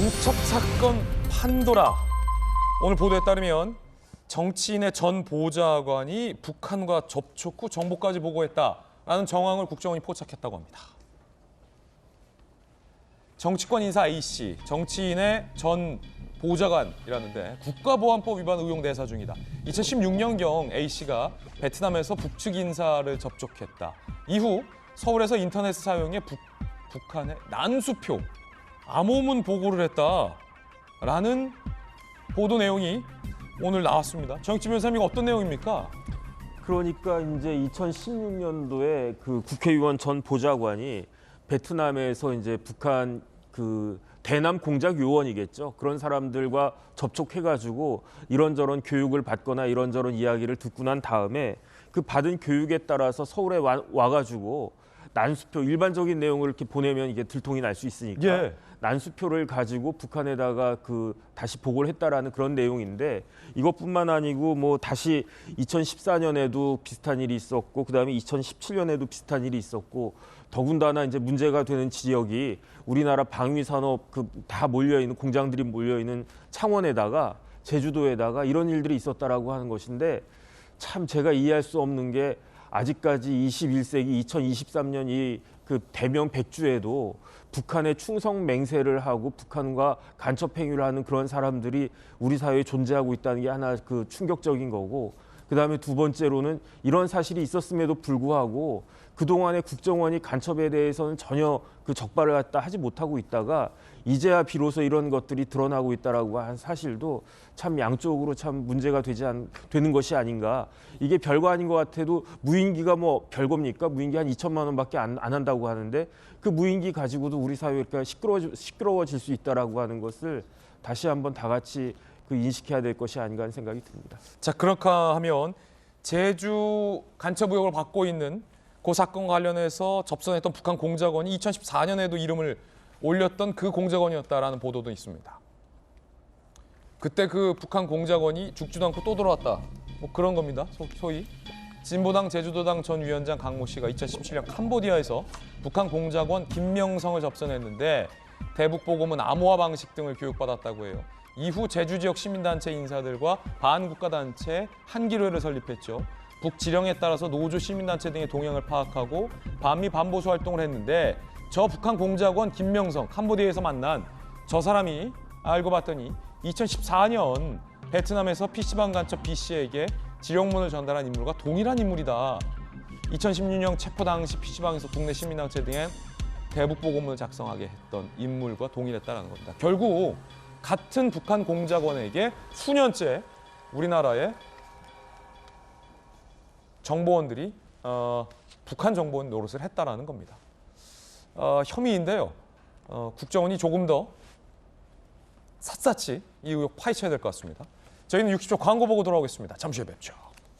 간첩 사건 판도라. 오늘 보도에 따르면 정치인의 전 보좌관이 북한과 접촉 후 정보까지 보고했다라는 정황을 국정원이 포착했다고 합니다. 정치권 인사 A 씨, 정치인의 전 보좌관이라는데 국가보안법 위반 의혹 내사 중이다. 2016년경 A 씨가 베트남에서 북측 인사를 접촉했다. 이후 서울에서 인터넷 사용에 북, 북한의 난수표, 암호문 보고를 했다라는 보도 내용이 오늘 나왔습니다. 정치 변호사님 이거 어떤 내용입니까? 그러니까 이제 2016년도에 그 국회의원 전 보좌관이 베트남에서 이제 북한 그 대남 공작 요원이겠죠. 그런 사람들과 접촉해가지고 이런저런 교육을 받거나 이런저런 이야기를 듣고 난 다음에 그 받은 교육에 따라서 서울에 와, 와가지고 난수표 일반적인 내용을 이렇게 보내면 이게 들통이 날 수 있으니까 예. 난수표를 가지고 북한에다가 그 다시 보고를 했다라는 그런 내용인데 이것뿐만 아니고 뭐 다시 2014년에도 비슷한 일이 있었고 그다음에 2017년에도 비슷한 일이 있었고 더군다나 이제 문제가 되는 지역이 우리나라 방위 산업 그 다 몰려 있는 공장들이 몰려 있는 창원에다가 제주도에다가 이런 일들이 있었다라고 하는 것인데 참 제가 이해할 수 없는 게 아직까지 21세기 2023년 이 그 대명 백주에도 북한의 충성 맹세를 하고 북한과 간첩 행위를 하는 그런 사람들이 우리 사회에 존재하고 있다는 게 하나 그 충격적인 거고 그다음에 두 번째로는 이런 사실이 있었음에도 불구하고 그동안에 국정원이 간첩에 대해서는 전혀 그 적발을 갖다 하지 못하고 있다가 이제야 비로소 이런 것들이 드러나고 있다라고 한 사실도 참 양쪽으로 참 문제가 되지 않, 되는 것이 아닌가. 이게 별거 아닌 것 같아도 무인기가 뭐 별겁니까? 무인기 한 2천만 원밖에 안, 안 한다고 하는데 그 무인기 가지고도 우리 사회가 시끄러워, 시끄러워질 수 있다라고 하는 것을 다시 한번 다 같이 그 인식해야 될 것이 아닌가 하는 생각이 듭니다. 자 그렇까 하면 제주 간첩 의혹을 받고 있는 그 사건과 관련해서 접선했던 북한 공작원이 2014년에도 이름을 올렸던 그 공작원이었다라는 보도도 있습니다. 그때 그 북한 공작원이 죽지도 않고 또 돌아왔다. 뭐 그런 겁니다. 소- 소위 진보당 제주도당 전 위원장 강모 씨가 2017년 캄보디아에서 북한 공작원 김명성을 접선했는데 대북 보고문 암호화 방식 등을 교육받았다고 해요. 이후 제주 지역 시민단체 인사들과 반국가단체 한기로회를 설립했죠. 북지령에 따라서 노조 시민단체 등의 동향을 파악하고 반미 반보수 활동을 했는데 저 북한 공작원 김명성 캄보디아에서 만난 저 사람이 알고 봤더니 2014년 베트남에서 PC방 간첩 B 씨에게 지령문을 전달한 인물과 동일한 인물이다. 2016년 체포 당시 PC방에서 국내 시민단체 등의 대북 보고문을 작성하게 했던 인물과 동일했다는 겁니다. 결국 같은 북한 공작원에게 수년째 우리나라의 정보원들이 어, 북한 정보원 노릇을 했다라는 겁니다. 어, 혐의인데요. 어, 국정원이 조금 더 샅샅이 이 의혹 파헤쳐야 될 것 같습니다. 저희는 60초 광고 보고 돌아오겠습니다. 잠시 후에 뵙죠.